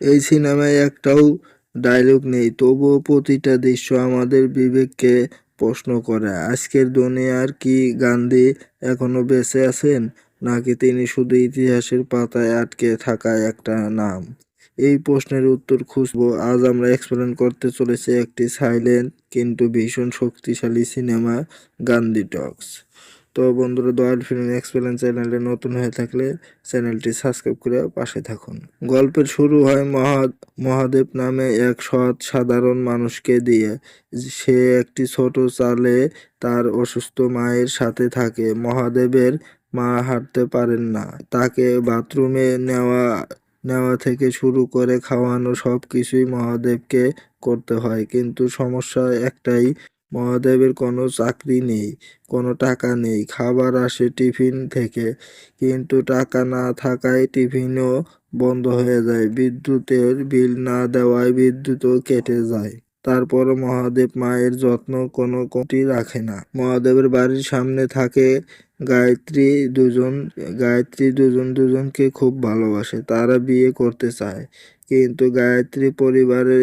এই সিনেমায় একটাও ডায়লগ নেই। তবুও প্রতিটা দৃশ্য আমাদের বিবেককে প্রশ্ন করে। আজকের দুনিয়ার কি গান্ধী এখনও বেঁচে আছেন? নাকি তিনি শুধু ইতিহাসের পাতায় আটকে থাকা একটা নাম? এই প্রশ্নের উত্তর খুঁজব। আজ আমরা এক্সপ্লেন করতে চলেছি একটি সাইলেন্ট কিন্তু ভীষণ শক্তিশালী সিনেমা, গান্ধী টক্স তো বন্ধুরা, দয়াল ফিল্ম এক্সপ্লেন চ্যানেলে নতুন হয়ে থাকলে চ্যানেলটি সাবস্ক্রাইব করে পাশে থাকুন। গল্পের শুরু হয় মহা মহাদেব নামে এক সৎ, সাধারণ মানুষকে দিয়ে। সে একটি ছোট চালে তার অসুস্থ মায়ের সাথে থাকে। মহাদেবের মা হাঁটতে পারেন না। তাকে বাথরুমে নেওয়া নেওয়া থেকে শুরু করে খাওয়ানো সব কিছুই মহাদেবকে করতে হয়। কিন্তু সমস্যা একটাই মহাদেবের কোনো চাকরি নেই, কোনো টাকা নেই, খাবার আসে টিফিন থেকে। কিন্তু টাকা না থাকায় টিফিনও বন্ধ হয়ে যায়, বিদ্যুতের বিল না দেওয়ায় বিদ্যুৎও কেটে যায়। তারপর মহাদেব মায়ের যত্ন কোনো কমতি রাখে না। মহাদেবের বাড়ির সামনে থাকে গায়ত্রী দুজন গায়ত্রী দুজন দুজনকে খুব ভালোবাসে, তারা বিয়ে করতে চায়। কিন্তু গায়ত্রী পরিবারের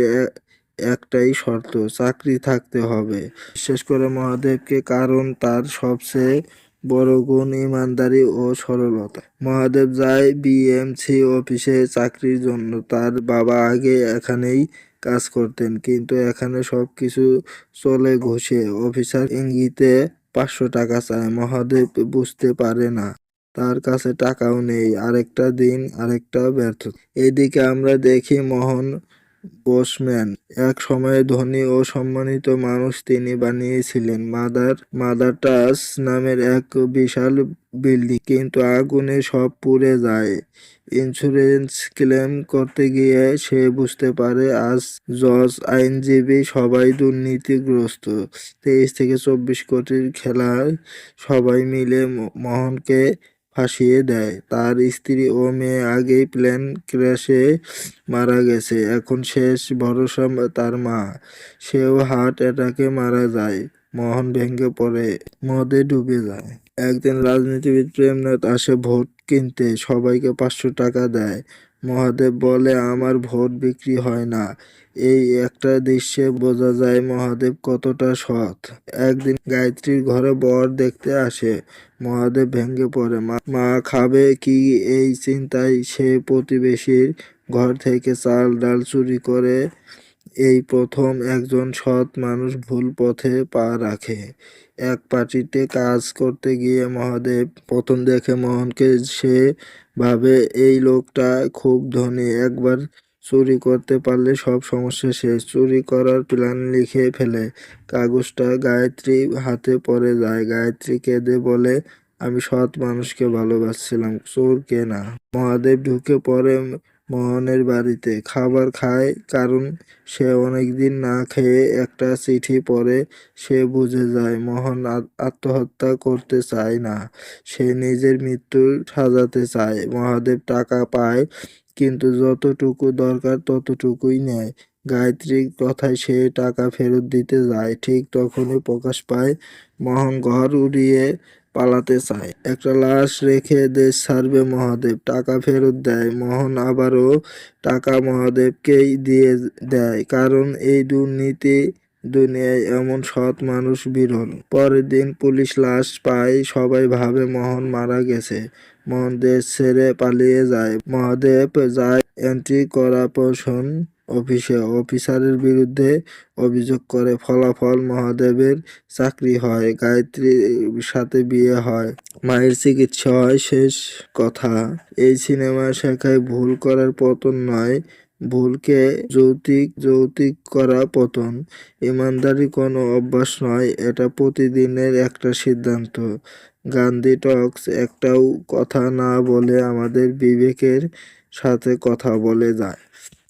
একটাই শর্ত, চাকরি থাকতে হবে। বিশেষ করে মহাদেবকে, কারণ তার সবচেয়ে বড় গুণ ইমানদারি ও সরলতা। মহাদেব যায় বিএমসি অফিসে চাকরির জন্য। তার বাবা আগে এখানেই কাজ করতেন, কিন্তু এখানে সব কিছু চলে ঘষে। অফিসার ইঙ্গিতে পাঁচশো টাকা চায়। মহাদেব বুঝতে পারে না, তার কাছে টাকাও নেই। আরেকটা দিন, আরেকটা ব্যর্থ এদিকে আমরা দেখি মোহন বোসম্যান। এক সময়ে ধনী ও সম্মানিত মানুষ তিনি বানিয়েছিলেন। মাদার মাদার টাস নামের এক বিশাল বিল্ডিং। কিন্তু আগুনে সব পুড়ে যায়। ইন্স্যুরেন্স ক্লেম করতে গিয়ে সে বুঝতে পারে, আজ জজ আইনজীবী সবাই দুর্নীতিগ্রস্ত। তেইশ থেকে চব্বিশ কোটির খেলায় সবাই মিলে মোহনকে ফাঁসিয়ে দেয়। তার স্ত্রী ও মেয়ে আগেই প্লেন ক্র্যাশে মারা গেছে। এখন শেষ ভরসা তার মা। সেও হার্ট অ্যাটাকে মারা যায়। মোহন ভেঙ্গে পড়ে, মদে ডুবে যায়। একদিন রাজনীতিবিদ প্রেমনাথ আসে ভোট কিনতে। সবাইকে পাঁচশো টাকা দেয়। মহাদেব বলে, আমার ভোট বিক্রি হয় না। এই একটা দৃশ্যে বোঝা যায় মহাদেব কতটা সৎ। একদিন গায়ত্রীর ঘরে বর দেখতে আসে। মহাদেব ভেঙে পড়ে। মা খাবে কি এই চিন্তায়? সে প্রতিবেশীর ঘর থেকে চাল ডাল চুরি করে এই প্রথম একজন সৎ মানুষ ভুল পথে পা রাখে। এক পার্টিতে কাজ করতে গিয়ে মহাদেব প্রথম দেখে মোহনকে সে ভাবে এই লোকটা খুব ধনী। একবার চুরি করতে পারলে সব সমস্যা শেষ। চুরি করার প্ল্যান লিখে ফেলে। কাগজটা গায়ত্রী হাতে পড়ে যায়। গায়ত্রী কেঁদে বলে, আমি সৎ মানুষকে ভালোবাসছিলাম চোরকে না। মহাদেব ঢুকে পড়ে মোহনের বাড়িতে খাবার খায়, কারণ সে অনেকদিন না খেয়ে একটা চিঠি পড়ে, সে বুঝে যায় মোহন আত্মহত্যা করতে চায় না। সে নিজের মৃত্যু সাজাতে চায়। মহাদেব টাকা পায়, কিন্তু যতটুকু দরকার ততটুকুই নেয়। গায়ত্রীর কথায় সে টাকা ফেরত দিতে যায়, ঠিক তখনই প্রকাশ পায়, মোহন ঘর উড়িয়ে পালাতে চায়। একটা লাশ রেখে দেশ ছাড়বে মহাদেব, টাকা ফেরত দেয়। মোহন আবারও টাকা মহাদেবকেই দিয়ে দেয়, কারণ এই দুর্নীতি দুনিয়ায় এমন সৎ মানুষ বিরল। পরের দিন পুলিশ লাশ পায়, সবাই ভাবে মোহন মারা গেছে। মোহন দেশ ছেড়ে পালিয়ে যায়। মহাদেব যায় এন্ট্রি করাপশন অফিসে অফিসারের বিরুদ্ধে অভিযোগ করে, ফলাফল মহাদেবের চাকরি হয়, গায়ত্রীর সাথে বিয়ে হয়, মায়ের চিকিৎসা হয়, শেষ কথা। এই সিনেমা শেখায় ভুল করার পতন নয়, ভুলকে যৌতিক যৌতিক করা পতন। ইমানদারি কোনো অভ্যাস নয়, এটা প্রতিদিনের একটা সিদ্ধান্ত। গান্ধী টক্স, একটাও কথা না বলে আমাদের বিবেকের সাথে কথা বলে যায়।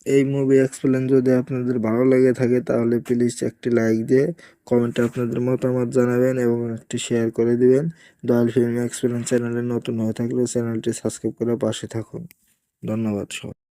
এই মুভি এক্সপ্লেন যদি আপনাদের ভালো লেগে থাকে, তাহলে প্লিজ একটি লাইক দিয়ে কমেন্টে আপনাদের মতামত জানাবেন এবং একটি শেয়ার করে দিবেন। দয়াল ফিল্ম এক্সপ্লেন চ্যানেলে নতুন হয়ে থাকলে চ্যানেলটি সাবস্ক্রাইব করে পাশে থাকুন। ধন্যবাদ সবাই।